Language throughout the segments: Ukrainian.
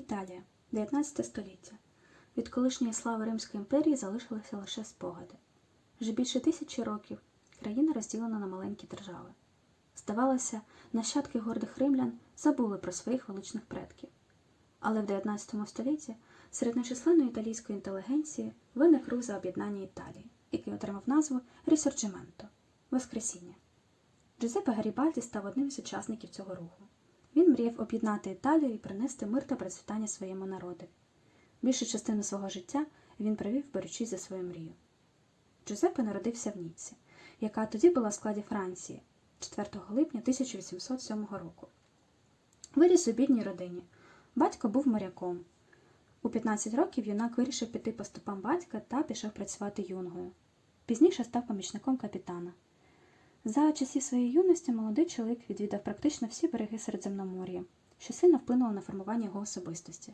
Італія, 19 століття. Від колишньої слави Римської імперії залишилися лише спогади. Вже більше тисячі років країна розділена на маленькі держави. Здавалося, нащадки гордих римлян забули про своїх величних предків. Але в 19 столітті серед нечисленної італійської інтелігенції виник рух за об'єднання Італії, який отримав назву Рісорджименто Воскресіння. Джузеппе Гарібальді став одним з учасників цього руху. Він мріяв об'єднати Італію і принести мир та процвітання своєму народу. Більшу частину свого життя він провів, борючись за свою мрію. Джузеппе народився в Ніцці, яка тоді була в складі Франції 4 липня 1807 року. Виріс у бідній родині. Батько був моряком. У 15 років юнак вирішив піти по стопам батька та пішов працювати юнгою. Пізніше став помічником капітана. За часів своєї юності молодий чоловік відвідав практично всі береги Середземномор'я, що сильно вплинуло на формування його особистості.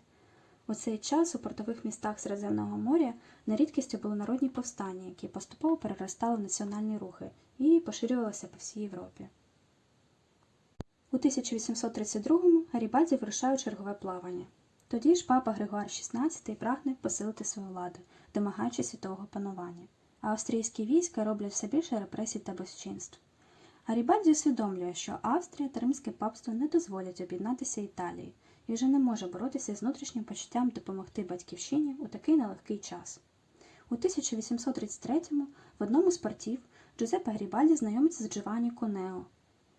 У цей час у портових містах Середземного моря на рідкістю були народні повстання, які поступово переростали в національні рухи і поширювалися по всій Європі. У 1832-му Гарібальді вирушає чергове плавання. Тоді ж папа Григор XVI прагне посилити свою владу, домагаючись світового панування, а австрійські війська роблять все більше репресій та безчинств. Гарібальді усвідомлює, що Австрія та Римське папство не дозволять об'єднатися Італії і вже не може боротися з внутрішнім почуттям допомогти батьківщині у такий нелегкий час. У 1833-му в одному з портів Джузеппе Гарібальді знайомиться з Джованні Конео.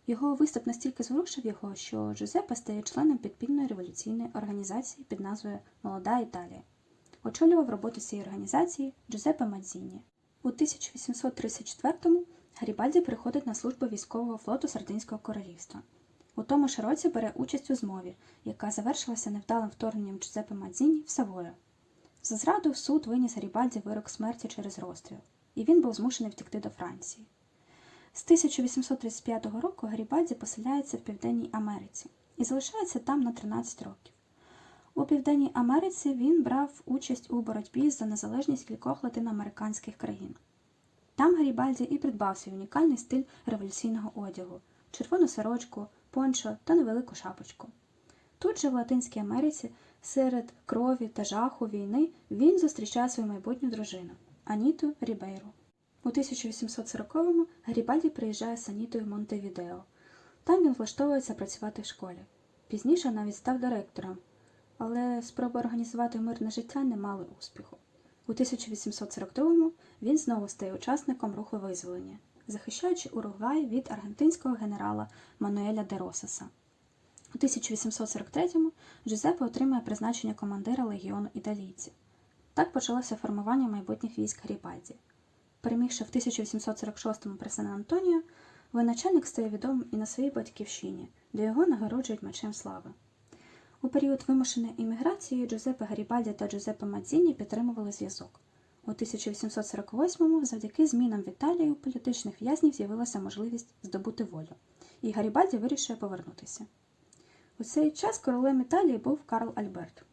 Його виступ настільки зворушив його, що Джузеппе стає членом підпільної революційної організації під назвою Молода Італія. Очолював роботу цієї організації Джузеппе Мадзіні. У 1834-му Гарібальді переходить на службу військового флоту Сардинського королівства. У тому ж році бере участь у змові, яка завершилася невдалим вторгненням Джузеппе Мадзіні в Савою. За зраду суд виніс Гарібальді вирок смерті через розстріл, і він був змушений втекти до Франції. З 1835 року Гарібальді поселяється в Південній Америці і залишається там на 13 років. У Південній Америці він брав участь у боротьбі за незалежність кількох латиноамериканських країн. Там Гарібальді і придбав свій унікальний стиль революційного одягу, червону сорочку, пончо та невелику шапочку. Тут же в Латинській Америці, серед крові та жаху війни, він зустрічає свою майбутню дружину Аніту Рібейру. У 1840-му Гарібальді приїжджає з Анітою в Монтевідео. Там він влаштовується працювати в школі. Пізніше навіть став директором, але спроби організувати мирне життя не мали успіху. У 1842-му він знову стає учасником руху визволення, захищаючи Уругвай від аргентинського генерала Мануеля де Росаса. У 1843-му Джузеппе отримує призначення командира легіону італійців. Так почалося формування майбутніх військ Гарібальді. Перемігши в 1846-му при Сан Антоніо, воєначальник стає відомим і на своїй батьківщині, де його нагороджують мечем слави. У період вимушеної імміграції Джузеппе Гарібальді та Джузеппе Мадзіні підтримували зв'язок. У 1848-му завдяки змінам в Італії у політичних в'язнів з'явилася можливість здобути волю, і Гарібальді вирішує повернутися. У цей час королем Італії був Карл Альберт.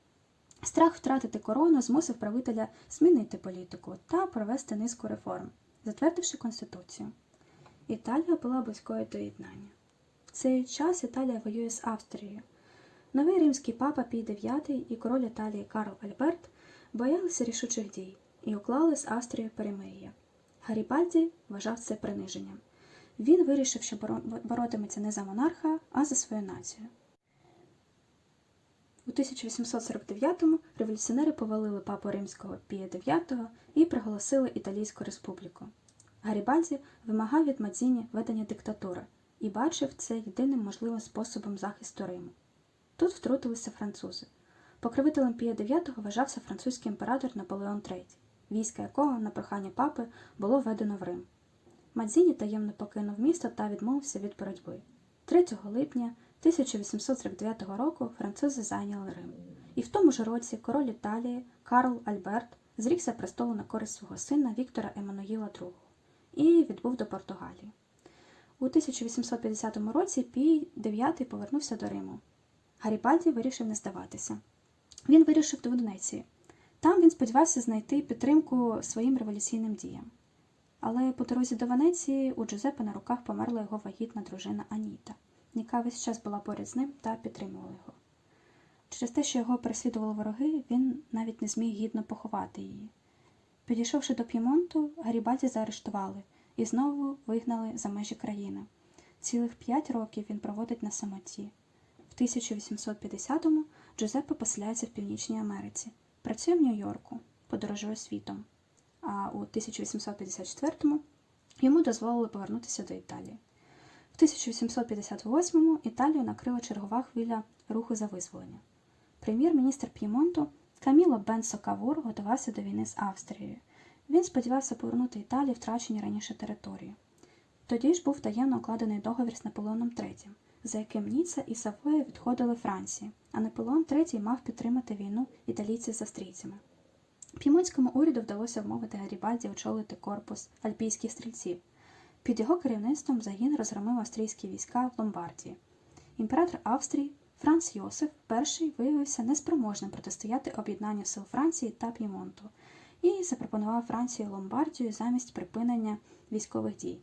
Страх втратити корону змусив правителя змінити політику та провести низку реформ, затвердивши Конституцію. Італія була близькою до єднання. В цей час Італія воює з Австрією. Новий римський папа Пій IX і король Італії Карл Альберт боялися рішучих дій і уклали з Австрією перемир'я. Гарібальді вважав це приниженням. Він вирішив, що боротиметься не за монарха, а за свою націю. У 1849-му революціонери повалили папу римського Пія IX і проголосили Італійську республіку. Гарібальді вимагав від Мадзіні ведення диктатури і бачив це єдиним можливим способом захисту Риму. Тут втрутилися французи. Покровителем Пія IX вважався французький імператор Наполеон III, війська якого на прохання папи було введено в Рим. Мадзіні таємно покинув місто та відмовився від боротьби. 3 липня 1849 року французи зайняли Рим. І в тому ж році король Італії Карл Альберт зрікся престолу на користь свого сина Віктора Еммануїла II і відбув до Португалії. У 1850 році Пій IX повернувся до Риму. Гарібальді вирішив не здаватися. Він вирішив до Венеції. Там він сподівався знайти підтримку своїм революційним діям. Але по дорозі до Венеції у Джузеппе на руках померла його вагітна дружина Аніта, яка весь час була поряд з ним та підтримувала його. Через те, що його переслідували вороги, він навіть не зміг гідно поховати її. Підійшовши до П'ємонту, Гарібальді заарештували і знову вигнали за межі країни. Цілих п'ять років він проводить на самоті. В 1850-му Джузеппе поселяється в Північній Америці, працює в Нью-Йорку, подорожує світом. А у 1854-му йому дозволили повернутися до Італії. В 1858-му Італію накрила чергова хвиля руху за визволення. Прем'єр-міністр П'ємонту Каміло Бенсо Кавур готувався до війни з Австрією. Він сподівався повернути Італії втрачені раніше території. Тоді ж був таємно укладений договір з Наполеоном III, за яким Ніцца і Савоя відходили Франції, а Наполеон III мав підтримати війну італійців з австрійцями. П'ємонтському уряду вдалося вмовити Гарібальді очолити корпус альпійських стрільців. Під його керівництвом загін розгромив австрійські війська в Ломбардії. Імператор Австрії Франц Йосиф І виявився неспроможним протистояти об'єднанню сил Франції та П'ємонту і запропонував Франції Ломбардію замість припинення військових дій.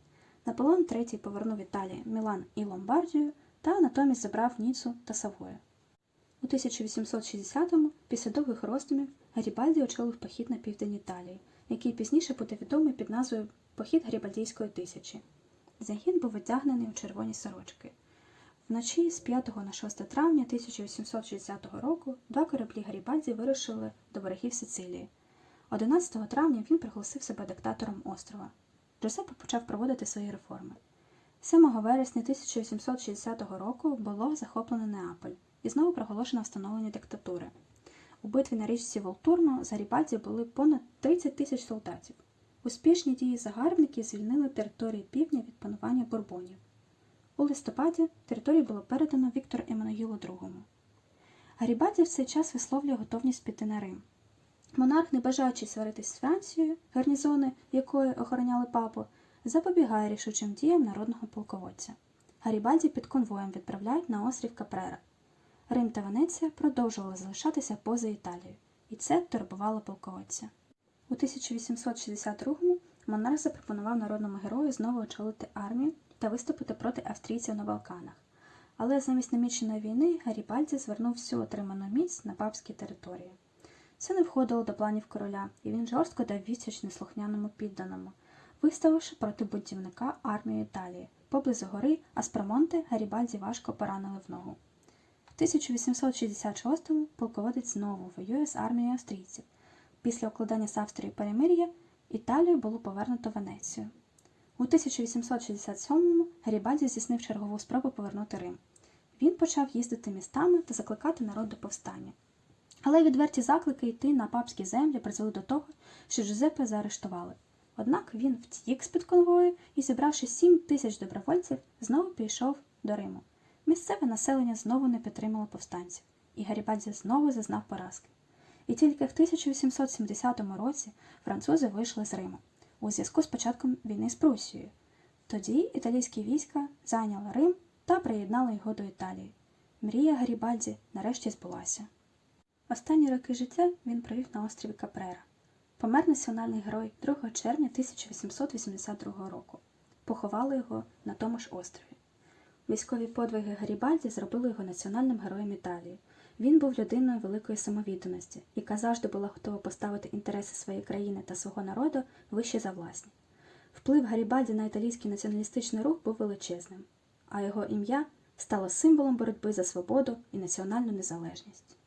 Наполеон III повернув Італії Мілан і Ломбардію та натомість забрав Ніцу та Савою. У 1860-му, після довгих роздумів, Гарібальді очолив похід на південь Італії, який пізніше буде відомий під назвою Похід Гарібальдійської тисячі. Загін був одягнений у червоні сорочки. Вночі з 5 на 6 травня 1860 року два кораблі Гарібальді вирушили до берегів Сицилії. 11 травня він приголосив себе диктатором острова. Джузеппе почав проводити свої реформи. 7 вересня 1860 року було захоплено Неаполь і знову проголошено встановлення диктатури. У битві на річці Волтурно Гарібальді були понад 30 тисяч солдатів. Успішні дії загарбників звільнили території півдня від панування бурбонів. У листопаді територію було передано Віктору Еммануїлу II. Гарібальді в цей час висловлює готовність піти на Рим. Монарх, не бажаючи сваритись з Францією, гарнізони якої охороняли папу, запобігає рішучим діям народного полководця. Гарібальді під конвоєм відправляють на острів Капрера. Рим та Венеція продовжували залишатися поза Італією, і це турбувало полководця. У 1862-му монарх запропонував народному герою знову очолити армію та виступити проти австрійців на Балканах. Але замість наміченої війни Гарібальді звернув всю отриману міць на папські території. Це не входило до планів короля, і він жорстко дав відсіч неслухняному підданому, виставивши проти будівника армію Італії. Поблизу гори Аспромонте Гарібальді важко поранили в ногу. В 1866-му полководець знову воює з армією австрійців. Після укладання з Австрією перемир'я Італію було повернуто Венецію. У 1867-му Гарібальді здійснив чергову спробу повернути Рим. Він почав їздити містами та закликати народ до повстання. Але відверті заклики йти на папські землі призвели до того, що Джузеппе заарештували. Однак він втік з-під конвою і, зібравши 7 тисяч добровольців, знову пішов до Риму. Місцеве населення знову не підтримало повстанців, і Гарібальді знову зазнав поразки. І тільки в 1870 році французи вийшли з Риму у зв'язку з початком війни з Прусією. Тоді італійські війська зайняли Рим та приєднали його до Італії. Мрія Гарібальді нарешті збулася. Останні роки життя він провів на острові Капрера. Помер національний герой 2 червня 1882 року. Поховали його на тому ж острові. Військові подвиги Гарібальді зробили його національним героєм Італії. Він був людиною великої самовідданості, яка завжди була готова поставити інтереси своєї країни та свого народу вище за власні. Вплив Гарібальді на італійський націоналістичний рух був величезним, а його ім'я стало символом боротьби за свободу і національну незалежність.